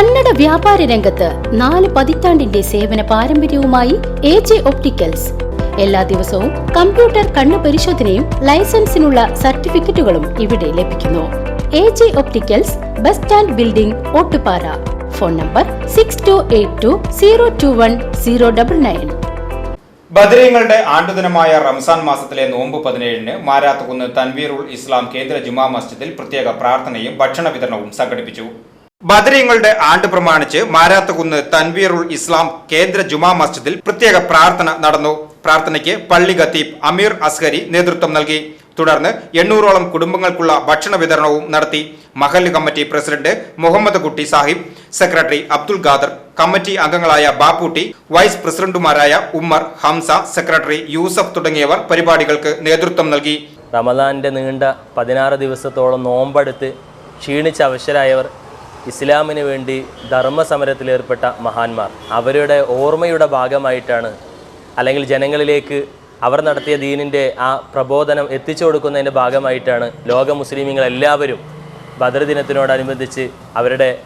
കന്നഡ വ്യാപാര രംഗത്ത് നാല് പതിറ്റാണ്ടിന്റെ സേവന പാരമ്പര്യവുമായി എ ജെ ഒപ്റ്റിക്കൽസ്. എല്ലാ ദിവസവും കമ്പ്യൂട്ടർ കണ്ണു പരിശോധനയും ലൈസൻസിനുള്ള സർട്ടിഫിക്കറ്റുകളും ഇവിടെ ലഭിക്കുന്നു. A J opticals bus stand building Ottupara. Phone number six two eight two zero two one zero double nine ബദരീങ്ങളുടെ ആണ്ടുദിനമായ റംസാൻ മാസത്തിലെ നോമ്പ് പതിനേഴിന് മാരാത്തുകുന്ന് തൻവീറുൽ ഇസ്ലാം കേന്ദ്ര ജുമാ മസ്ജിദിൽ പ്രത്യേക പ്രാർത്ഥനയും ഭക്ഷണ വിതരണവും സംഘടിപ്പിച്ചു. ബദരീങ്ങളുടെ ആണ്ട് പ്രമാണിച്ച് മാരാത്തകുന്ന് തൻവീറുൽ ഇസ്ലാം കേന്ദ്ര ജുമാ മസ്ജിദിൽ പ്രത്യേക പ്രാർത്ഥന നടന്നു. പ്രാർത്ഥനയ്ക്ക് പള്ളി ഖത്തീബ് അമീർ അസ്ഹരി നേതൃത്വം നൽകി. തുടർന്ന് എണ്ണൂറോളം കുടുംബങ്ങൾക്കുള്ള ഭക്ഷണ വിതരണവും നടത്തി. മഹല്ല് committee president Muhammad Kutty Sahib secretary Abdul Khader committee അംഗങ്ങളായ ബാപ്പുട്ടി വൈസ് പ്രസിഡന്റുമാരായ ഉമ്മർ ഹംസ സെക്രട്ടറി യൂസഫ് തുടങ്ങിയവർ പരിപാടികൾക്ക് നേതൃത്വം നൽകി. റമദാന്റെ നീണ്ട പതിനാറ് ദിവസത്തോളം നോമ്പെടുത്ത് ക്ഷീണിച്ച അവശരായവർ ഇസ്ലാമിന് വേണ്ടി ധർമ്മസമരത്തിലേർപ്പെട്ട മഹാന്മാർ. അവരുടെ ഓർമ്മയുടെ ഭാഗമായിട്ടാണ് അല്ലെങ്കിൽ ജനങ്ങളിലേക്ക് അവർ നടത്തിയ ദീനിന്റെ ആ പ്രബോധനം എത്തിച്ചു കൊടുക്കുന്നതിന്റെ ഭാഗമായിട്ടാണ് ലോക മുസ്ലിമികളെല്ലാവരും എല്ലാവരും ബദർ ദിനത്തിനോടനുബന്ധിച്ച് അവരുടെ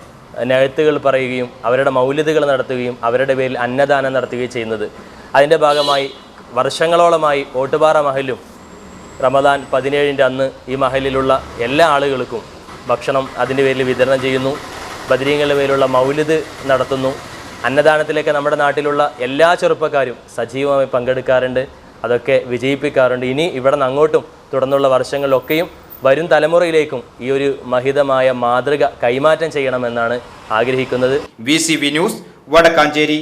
നഴുത്തുകൾ പറയുകയും അവരുടെ മൗല്യതകൾ നടത്തുകയും അവരുടെ പേരിൽ അന്നദാനം നടത്തുകയും ചെയ്യുന്നത്. അതിന്റെ ഭാഗമായി വർഷങ്ങളോളമായി ഓട്ടുപാറ മഹലും റമദാൻ പതിനേഴിന്റെ അന്ന് ഈ മഹലിലുള്ള എല്ലാ ആളുകൾക്കും ഭക്ഷണം അതിന്റെ പേരിൽ വിതരണം ചെയ്യുന്നു. ബദരീങ്ങളുടെ പേരിലുള്ള മൗലിദ് നടത്തുന്നു. അന്നദാനത്തിലേക്ക് നമ്മുടെ നാട്ടിലുള്ള എല്ലാ ചെറുപ്പക്കാരും സജീവമായി പങ്കെടുക്കാറുണ്ട്. അതൊക്കെ വിജയിപ്പിക്കാറുണ്ട്. ഇനി ഇവിടെ നിന്ന് അങ്ങോട്ടും തുടർന്നുള്ള വർഷങ്ങളിലൊക്കെയും വരും തലമുറയിലേക്കും ഈ ഒരു മഹിതമായ മാതൃക കൈമാറ്റം ചെയ്യണമെന്നാണ് ആഗ്രഹിക്കുന്നത്. V news Vadakkanchery.